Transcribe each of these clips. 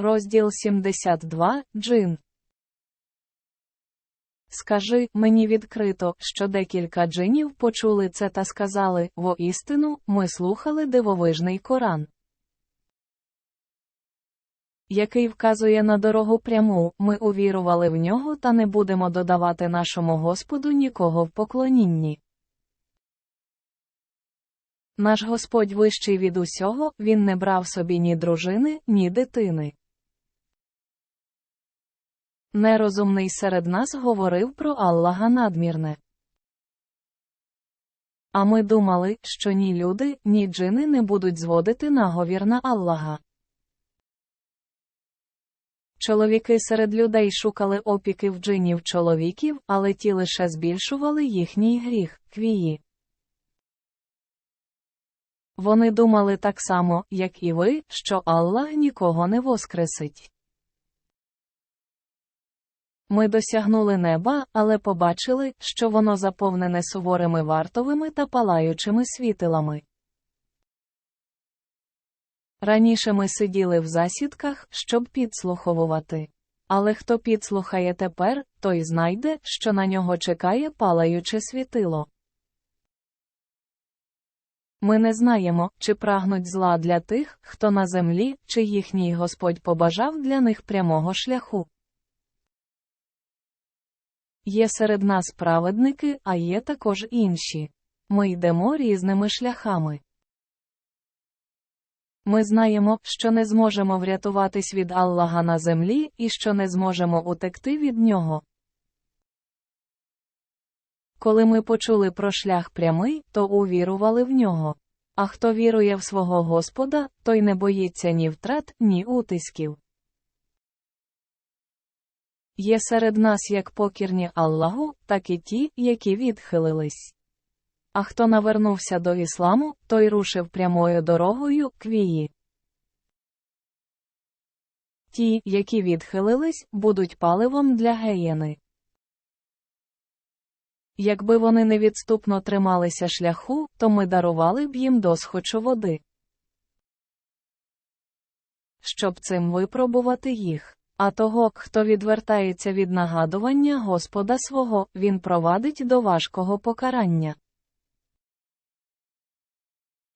Розділ 72 Джин. Скажи мені відкрито, що декілька джинів почули це та сказали воістину, ми слухали дивовижний Коран, який вказує на дорогу пряму, ми увірували в нього та не будемо додавати нашому Господу нікого в поклонінні. Наш Господь вищий від усього, він не брав собі ні дружини, ні дитини. Нерозумний серед нас говорив про Аллаха надмірне. А ми думали, що ні люди, ні джини не будуть зводити наговір на Аллаха. Чоловіки серед людей шукали опіки в джинів чоловіків, але ті лише збільшували їхній гріх, квії. Вони думали так само, як і ви, що Аллах нікого не воскресить. Ми досягнули неба, але побачили, що воно заповнене суворими вартовими та палаючими світилами. Раніше ми сиділи в засідках, щоб підслуховувати. Але хто підслухає тепер, той знайде, що на нього чекає палаюче світило. Ми не знаємо, чи прагнуть зла для тих, хто на землі, чи їхній Господь побажав для них прямого шляху. Є серед нас праведники, а є також інші. Ми йдемо різними шляхами. Ми знаємо, що не зможемо врятуватись від Аллаха на землі і що не зможемо утекти від нього. Коли ми почули про шлях прямий, то увірували в нього. А хто вірує в свого Господа, той не боїться ні втрат, ні утисків. Є серед нас як покірні Аллаху, так і ті, які відхилились. А хто навернувся до ісламу, той рушив прямою дорогою квії. Ті, які відхилились, будуть паливом для геєни. Якби вони невідступно трималися шляху, то ми дарували б їм досхочу води. Щоб цим випробувати їх. А того, хто відвертається від нагадування Господа свого, він провадить до важкого покарання.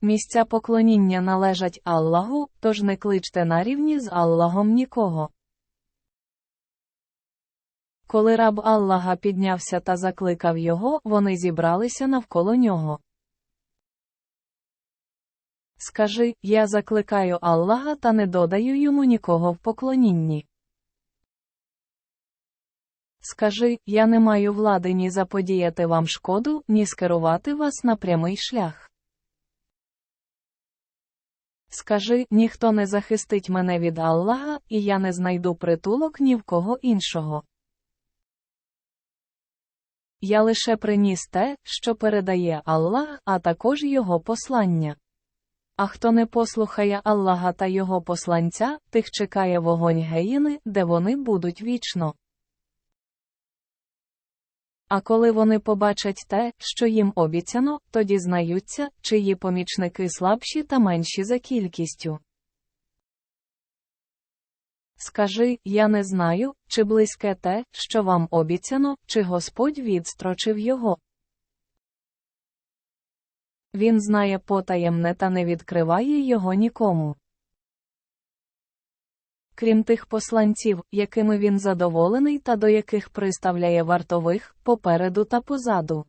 Місця поклоніння належать Аллаху, тож не кличте на рівні з Аллахом нікого. Коли раб Аллаха піднявся та закликав його, вони зібралися навколо нього. Скажи, я закликаю Аллаха та не додаю йому нікого в поклонінні. Скажи, я не маю влади ні заподіяти вам шкоду, ні скерувати вас на прямий шлях. Скажи, ніхто не захистить мене від Аллаха, і я не знайду притулок ні в кого іншого. Я лише приніс те, що передає Аллах, а також його послання. А хто не послухає Аллаха та його посланця, тих чекає вогонь геїни, де вони будуть вічно. А коли вони побачать те, що їм обіцяно, то дізнаються, чиї помічники слабші та менші за кількістю. Скажи, я не знаю, чи близьке те, що вам обіцяно, чи Господь відстрочив його. Він знає потаємне та не відкриває його нікому. Крім тих посланців, якими він задоволений та до яких приставляє вартових попереду та позаду.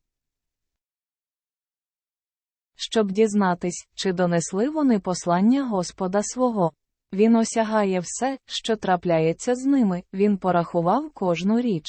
Щоб дізнатись, чи донесли вони послання Господа свого. Він осягає все, що трапляється з ними, він порахував кожну річ.